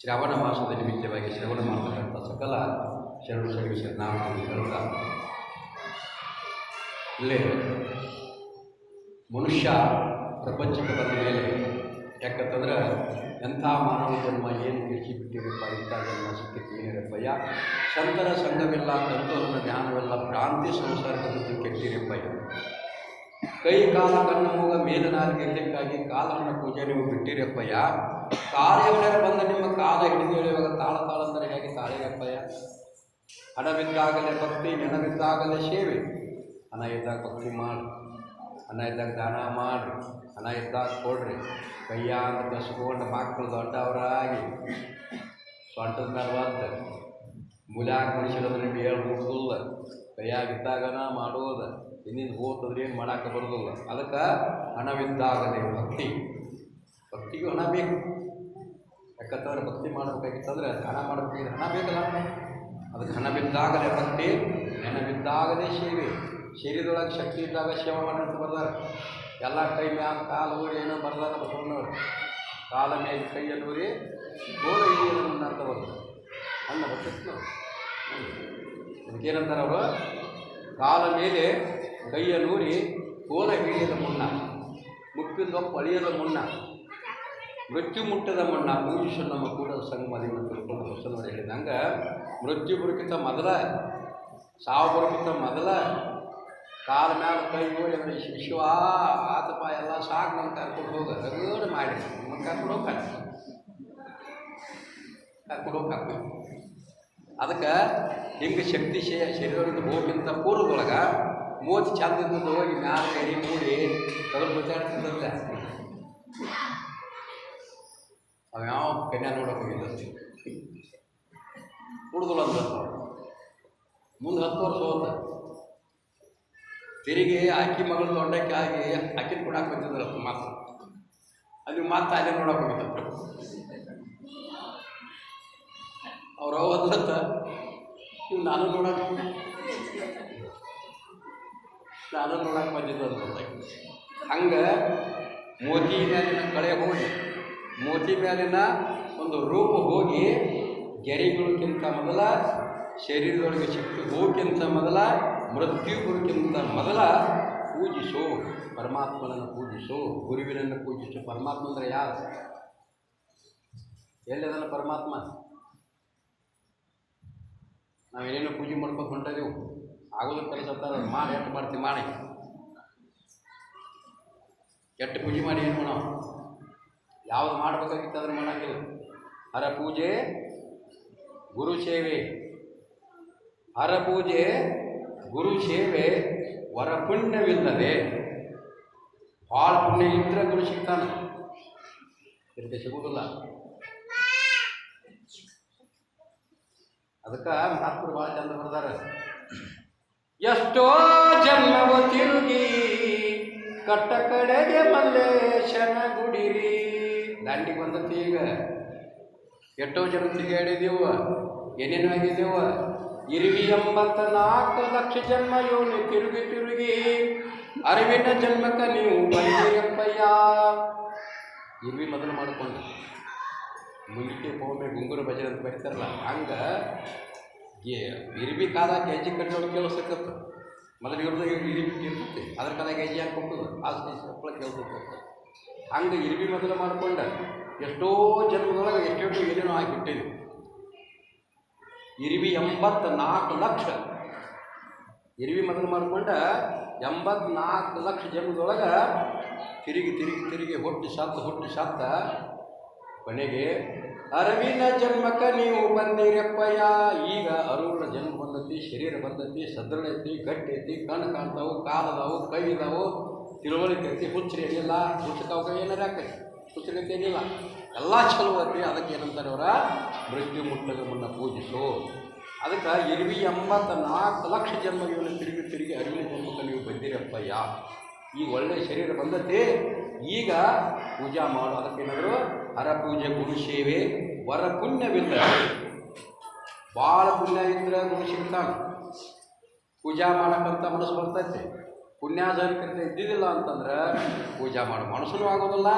ಶ್ರಾವಣ ಮಾಸದ ನಿಮಿತ್ತವಾಗಿ ಶ್ರವಣ ಮಾಡತಕ್ಕಂಥ ಸಕಲ ಶರಣು ಶರಣು ಶರಣಾರ್ಥಿ ಹೇಳ್ತಾ ಇಲ್ಲೇ ಮನುಷ್ಯ ಪ್ರಪಂಚಕ್ಕೆ ಬಂದ ಮೇಲೆ ಯಾಕಂತಂದ್ರೆ ಎಂಥ ಮಾನವ ಜನ್ಮ ಏನು ಬಿಟ್ಟಿರಪ್ಪ ಇಂಥ ಜನ್ಮ ಸಿಕ್ಕಿತ್ತು ಏನಿರಪ್ಪಯ್ಯ ಸಂತರ ಸಂಘವಿಲ್ಲ ತಂತೋರನ ಜ್ಞಾನವಿಲ್ಲ ಭ್ರಾಂತಿ ಸಂಸಾರಕ್ಕೆ ಕೆಟ್ಟಿರಪ್ಪಯ್ಯ ಕೈ, ಕಾಲ, ಕಣ್ಣು, ಮೂಗ ಮೇಲನಾರಿಗೆ ಇದ್ದಕ್ಕಾಗಿ ಕಾಲವನ್ನು ಪೂಜೆ ನೀವು ಬಿಟ್ಟಿರಪ್ಪಯ್ಯ. ಕಾರ್ಯವನ್ನ ಬಂದ ನಿಮ್ಮ ಕಾಲ ಹಿಡಿದು ಹೇಳುವಾಗ ತಾಳ ತಾಳ ಅಂದರೆ ಹೇಗೆ ತಾಳಿರಪ್ಪಯ್ಯ ಹಣವಿದ್ದಾಗಲೇ ಭಕ್ತಿ, ನೆನವಿದ್ದಾಗಲೇ ಸೇವೆ. ಹಣ ಇದ್ದಾಗ ಭಕ್ತಿ ಮಾಡಿ. ಹಣ ಇದ್ದಾಗ ದಾನ ಮಾಡಿ. ಹಣ ಇದ್ದಾಗ ಕೊಡ್ರಿ. ಕೈಯಾಗ ಕಸ್ಕೊಂಡು ಮಕ್ಕಳು ದೊಡ್ಡವರಾಗಿ. ಸೊಂಟದ ಒದ್ದು. ಮನುಷ್ಯರು ಮನುಷ್ಯರದ್ರೆ ಹೇಳಿ ಮುಗಿದಿಲ್ಲ ಕೈಯಾಗ ಇದ್ದಾಗನ ಮಾಡೋದು ಇನ್ನಿಂದ ಹೋತಂದ್ರೆ ಏನು ಮಾಡಕ್ಕೆ ಬರೋದಿಲ್ಲ. ಅದಕ್ಕೆ ಹಣವಿದ್ದಾಗಲೇ ಭಕ್ತಿ. ಭಕ್ತಿಗೂ ಹಣ ಬೇಕು. ಯಾಕಂತಂದ್ರೆ ಭಕ್ತಿ ಮಾಡಬೇಕಾಗಿತ್ತಂದ್ರೆ ಹಣ ಮಾಡಬೇಕಾಗಿದ್ರೆ ಹಣ ಬೇಕಲ್ಲ. ಅದಕ್ಕೆ ಹಣ ಬಿದ್ದಾಗಲೇ ಭಕ್ತಿ, ನೆನವಿದ್ದಾಗಲೇ ಸೇವೆ. ಶರೀರದೊಳಗೆ ಶಕ್ತಿ ಇದ್ದಾಗ ಸೇವೆ ಮಾಡಿ ಅಂತ ಬರ್ದಾರೆ ಎಲ್ಲ ಕೈ ಮ್ಯಾಲ ಕಾಲು ಊರಿ ಏನೋ ಬರ್ದಾರ ಬಸವಣ್ಣವ್ರು. ಕಾಲ ಮೇಲೆ ಕೈಯಲ್ಲಿ ಊರಿ, ಗೋಲ ಮುನ್ನ ಅಂತ ಬರ್ತಾರೆ. ಅನ್ನ ಬರ್ತಿತ್ತು ಅದಕ್ಕೇನಂತಾರೆ ಅವರು? ಕಾಲ ಮೇಲೆ ಕೈಯಲ್ಲೂರಿ ಕೋಲ ಹಿಡಿಯದ ಮುನ್ನ ಮುಟ್ಟಿದ ಪಳಿಯದ ಮುನ್ನ ಮೃತ್ಯು ಮುಟ್ಟದ ಮುನ್ನ ಪೂಜಿಸು ನಮ್ಮ ಕೂಡ ಸಂಗಮದಿ ಅಂತ ತಿಳ್ಕೊಂಡು ಬಸವನವರು ಹೇಳಿದಂಗೆ ಮೃತ್ಯು ಬರೋಕ್ಕಿಂತ ಮೊದಲ ಸಾವು ಬರೋಕ್ಕಿಂತ ಮೊದಲ ಕಾಲ ಮ್ಯಾಲ ಕೈ ಓಡಿ ಅಂದ್ರೆ ಶಿಶುವ ಆತಪ್ಪ ಎಲ್ಲ ಸಾಕು ನಮ್ಮ ಕರ್ಕೊಂಡು ಹೋಗ ರಗಡ ಮಾಡಿ ನಮ್ಮ ಕರ್ಕೊಂಡು ಹೋಗ್ತಾರೆ ಕರ್ಕೊಂಡು ಹೋಗ್ಬೇಕು ಅದಕ್ಕೆ ಹಿಂಗೆ ಶಕ್ತಿ ಶೇ ಶರೀರದಿಂದ ಹೋಗಿಂತ ಪೂರ್ವದೊಳಗೆ ಮೂವತ್ತು ಚಂದದಿಂದ ಹೋಗಿ ಮ್ಯಾಲ ಕೈ ಮೂಡಿ ತಗೊಂಡು ಬಿದ್ದಾಡ್ತಿದ್ದಲ್ಲ ಅವ ಯಾವ ಕನ್ಯಾ ನೋಡಕ್ಕೆ ಹೋಗಿದ್ದ? ಹುಡುಗಲು ಮುಂದೆ ಹತ್ತು ವರ್ಷ ಹೋದ ತಿರುಗಿ ಅಕ್ಕಿ ಮಗಳು ದೊಡ್ಡಕ್ಕೆ ಆಗಿ ಅಕ್ಕಿನ ಕೊಡಕ್ಕೆ ಬಂದಿದ್ರಲ್ಲ ಮಾತು ಅಲ್ಲಿ ಮಾತು ಅಲ್ಲೇ ನೋಡಕ್ಕೆ ಹೋಗಿದ್ದ. ಅವ್ರ ಒಂದಂತ ನಾನು ನೋಡಕ್ಕೆ ನಾನು ನೋಡಕ್ಕೆ ಬಂದಿದ್ದು ಅಂತ ಹಂಗೆ ಮೋತಿ ಮೇಲಿನ ಕಳೆ ಹೋಗಿ, ಮೋತಿ ಮೇಲಿನ ಒಂದು ರೂಪ ಹೋಗಿ ಗೆರೆಗಳಿಗಿಂತ ಮೊದಲ, ಶರೀರದೊಳಗೆ ಶಕ್ತಿ ಹೋಗಿಂತ ಮೊದಲ ಮೃತ್ಯುಗಳಿಗಿಂತ ಮೊದಲ ಪೂಜಿಸು, ಪರಮಾತ್ಮನನ್ನು ಪೂಜಿಸು, ಗುರುವಿನನ್ನು ಪೂಜಿಸು. ಪರಮಾತ್ಮ ಅಂದರೆ ಯಾರು? ಎಲ್ಲಿದನ ಪರಮಾತ್ಮ? ನಾವೇನೇನೋ ಪೂಜೆ ಮಾಡ್ಕೊಂಡು ಹೊಂಟಿದೆವು. ಆಗೋದು ಕೆಲಸ ಮಾಡಿ, ಎಷ್ಟು ಮಾಡ್ತೀವಿ ಮಾಡಿ. ಕೆಟ್ಟು ಪೂಜೆ ಮಾಡಿ ಏನು ಮಾಡೋ ಯಾವ್ದು ಮಾಡಬೇಕಾಗಿತ್ತು ಅದನ್ನು ಮಾಡೋಂಗಿಲ್ಲ. ಹರ ಪೂಜೆ, ಗುರು ಸೇವೆ. ಹರ ಪೂಜೆ, ಗುರು ಸೇವೆ ವರ ಪುಣ್ಯವಿಲ್ಲದೆ ಭಾಳ ಪುಣ್ಯ ಇದ್ರೆ ಗುರು ಸಿಗ್ತಾನೆ. ಇದಕ್ಕೆ ಸಿಗುವುದಿಲ್ಲ ಅದಕ್ಕೆ ಮಹಾತ್ಮರು ಭಾಳ ಚಂದ ಬರ್ದಾರ. ಎಷ್ಟೋ ಜನ್ಮವ ತಿರುಗಿ ಕಟ್ಟ ಕಡೆಗೆ ಮಲ್ಲೇಶನ ಗುಡಿರಿ. ದಾಂಡಿಗೆ ಬಂದತಿ ಈಗ. ಎಷ್ಟೋ ಜನ ತಿರುಗಾಡಿದೆವು ಏನೇನು ಆಗಿದೆವು. ಇರುವಿ ಎಂಬತ್ತ ನಾಲ್ಕು ಲಕ್ಷ ಜನ್ಮ ಇವನು ತಿರುಗಿ ತಿರುಗಿ ಅರಿವಿನ ಜನ್ಮಕ್ಕೆ ನೀವು ಬಂದಿರಪ್ಪಯ್ಯ ಇರುವಿ ಮೊದಲು ಮಾಡಿಕೊಂಡು. ಮುಂದಕ್ಕೆ ಒಮ್ಮೆ ಗುಂಗುರು ಭಜನೆ ಅಂತ ಬರೀತಾರಲ್ಲ, ಹಂಗೆ ಏ, ಇರ್ಬಿ ಕಾದಾಗ ಹೆಜ್ಜೆ ಕಟ್ಟೋದು ಕೇಳಿಸ್ತಕ್ಕಂಥ ಮೊದಲು ಇರ್ದಾಗ ಇರ್ಬಿ ಇರ್ತೈತಿ ಅದ್ರ ಕಾದಾಗ ಹೆಜ್ಜೆ ಹಾಕಿ ಕೊಟ್ಟದು ಆ ಸಪ್ಪಳ ಕೇಳಿಸ್ತೈತೆ ಹಂಗೆ ಇರ್ಬಿ ಮೊದಲು ಮಾಡ್ಕೊಂಡ ಎಷ್ಟೋ ಜನ್ಮದೊಳಗೆ ಎಷ್ಟೆಷ್ಟು ಏನೇನೋ ಹಾಕಿಟ್ಟಿದ್ವಿ. ಇರ್ಬಿ ಎಂಬತ್ತು ನಾಲ್ಕು ಲಕ್ಷ. ಇರ್ವಿ ಮೊದಲು ಮಾಡಿಕೊಂಡ ಎಂಬತ್ನಾಲ್ಕು ಲಕ್ಷ ಜನ್ಮದೊಳಗೆ ತಿರುಗಿ ತಿರುಗಿ ತಿರುಗಿ, ಹೊಟ್ಟಿ ಸತ್ತ ಹೊಟ್ಟಿ ಸತ್ತ ಕೊನೆಗೆ, ಅರವಿನ ಜನ್ಮಕ್ಕೆ ನೀವು ಬಂದಿರಪ್ಪಯ್ಯ. ಈಗ ಅರುಣ ಜನ್ಮ ಬಂದತಿ, ಶರೀರ ಬಂದತಿ, ಸದೃಢ ಐತಿ, ಗಟ್ಟಿ ಐತಿ, ಕಣ್ಣು ಕಾಣ್ತಾವು, ಕಾಲದಾವು, ಕೈ ಇದಾವು. ತಿಳುವಳಿಕೆ ಐತಿ ಹುಚ್ಚರಿ ಏನಿಲ್ಲ ಕೈ ಏನಾರ ಆಕೈತಿ ಹುಚ್ಚರಿಕೆ ಏನಿಲ್ಲ. ಎಲ್ಲ ಚಲೋ ಐತಿ, ಅದಕ್ಕೆ ಏನಂತಾರೆ ಅವರ? ಮೃತ್ಯು ಮುಟ್ಟದ ಮುನ್ನ ಪೂಜಿಸು. ಅದಕ್ಕೆ ಇರುವಿ ಎಂಬತ್ತ ನಾಲ್ಕು ಲಕ್ಷ ಜನ್ಮ ಇವನು ತಿರುಗಿ ತಿರುಗಿ ಅರಿವಿನ ಜನ್ಮಕ್ಕೆ ನೀವು ಬಂದಿರಪ್ಪಯ್ಯ. ಈ ಒಳ್ಳೆಯ ಶರೀರ ಬಂದತೆ ಈಗ ಪೂಜಾ ಮಾಡು. ಅದಕ್ಕೇನಾದರೂ ಹರ ಪೂಜೆ ಗುಣಸೇವೆ ಸೇವೆ ವರ ಪುಣ್ಯವಿಲ್ಲ ಭಾಳ ಪುಣ್ಯ ಇದ್ರೆ ಗುರು ಸಿಗ್ತಾನೆ ಪೂಜಾ ಮಾಡಕ್ಕಂತ ಮನಸ್ಸು ಬರ್ತೈತೆ. ಪುಣ್ಯಾಧಾರಿಕತೆ ಇದ್ದಿದ್ದಿಲ್ಲ ಅಂತಂದ್ರೆ ಪೂಜಾ ಮಾಡೋ. ಮನಸ್ಸೂ ಆಗೋದಿಲ್ಲ.